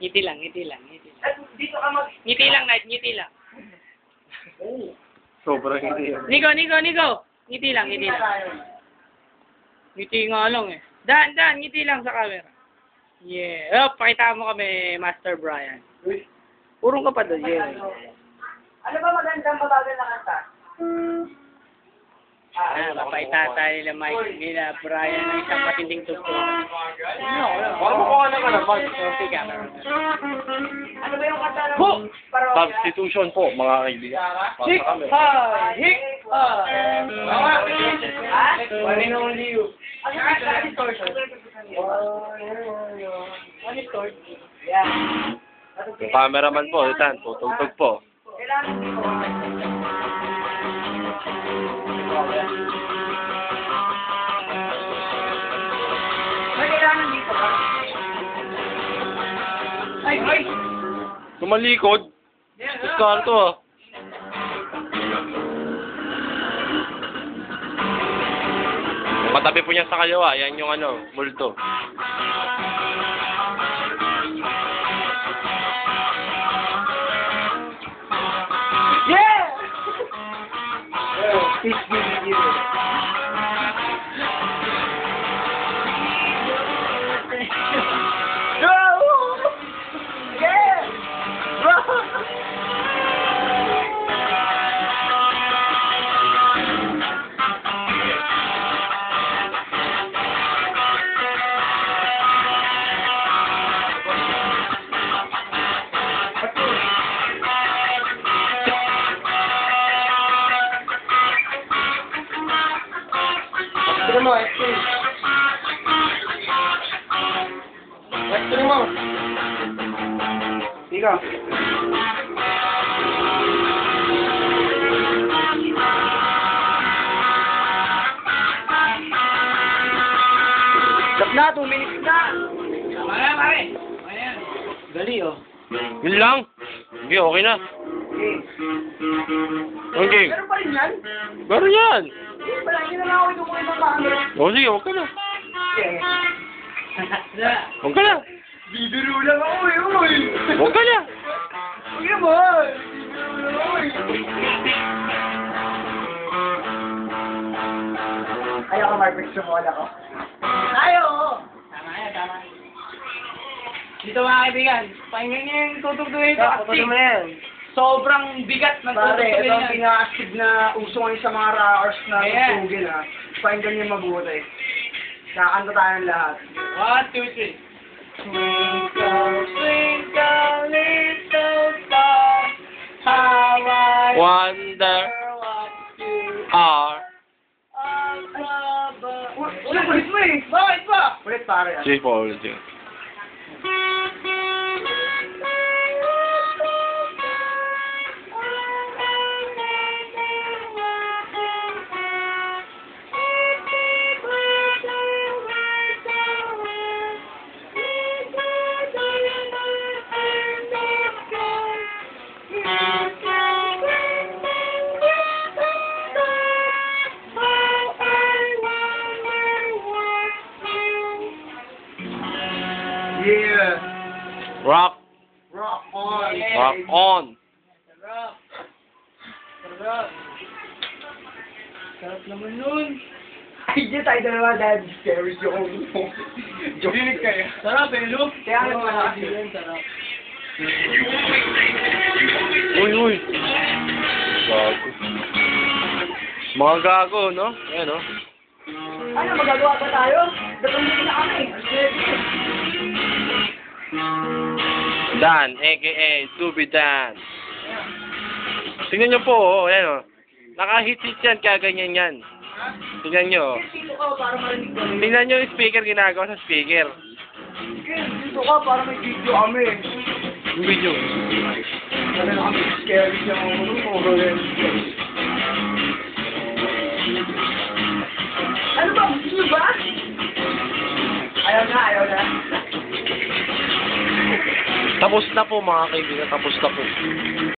Ngiti lang, ngiti lang, ngiti lang. Dito ka mag... Ngiti lang, Night, ngiti lang. Sobrang hindi yan. Nico, Nico, Nico! Ngiti lang, ngiti lang. Ngiti nga lang eh. Dan, Dan, ngiti lang sa camera. Yeah. Oh, pakita mo kami, Master Brian. Purong ka pa doon. Yeah. Ano ba magandang mabagal na kanta? Ah, papakita tayo nila Mike, nila Brian ng isang matinding tugtog. No, mukha na ka naman. Okay, camera. Ano ba yung Ho! parokya? Substitution po, mga kaibigan. Hick, ha, hick, ha. Ha? One and only you. Ano? Distortion. One. Yeah. Yung cameraman po, itan, tutugtog po. Kailangan dito. Tumalikod. Gusto to ah. Yung Katabi po niya sa kaliwa, yan yung ano, multo. Yeah! Peace Mo, extra. Extra mo. Ikaw. Stop na, 2 minutes na. Na, pare. Ayan. Gali, oh. Yun lang. Hindi, okay na. Okay. Okay. Meron pa rin yan? Meron yan. Hindi, na lang ako. O sige, okay na. Okay. Huwag ka na. Bibiro lang ako eh, uy. Huwag ka na. Huwag naman. Bibiro lang ako eh. Ayaw ka, Mark. Sumol ako. Ayaw! Tama yan, tama. Dito mga kaibigan, pakinggan niyo yung tutugtugin ito. Mo na yan. Sobrang bigat ng Pare, ito ang yan. pinaka-astig na uso ngayon sa mga rockers na Ayan. tugtugin ha. Pakinggan niyo mabuti. Kakanta tayo ng lahat. One, two, three. Twinkle, twinkle, little star, how I Wonder what you are. Ulit, ulit mo eh. Bakit ba? Ulit pare. ah. Sige po, ulit yun. Rock. Rock on. Rock on. Sarap. Sarap. Sarap naman nun. Ay, dyan tayo dalawa dahil scary Joke. kayo. Sarap eh, Luke. Kaya nga yun. yun, sarap. Uy, uy. Gago. Mga gago, no? Ayan, no? Ano, magagawa ba tayo? Datumili na kami. Dan, aka Tubi Dan. Tingnan nyo po, oh, ayan, oh. Naka-hit-hit yan, kaya ganyan yan. Tingnan nyo, oh. Dito ka para marinig kami. Tingnan nyo yung speaker ginagawa sa speaker. Dito ka para may video kami. Yung video. Wala na kami scary siya mga mga Ano ba? Tapos na po mga kaibigan, tapos na po.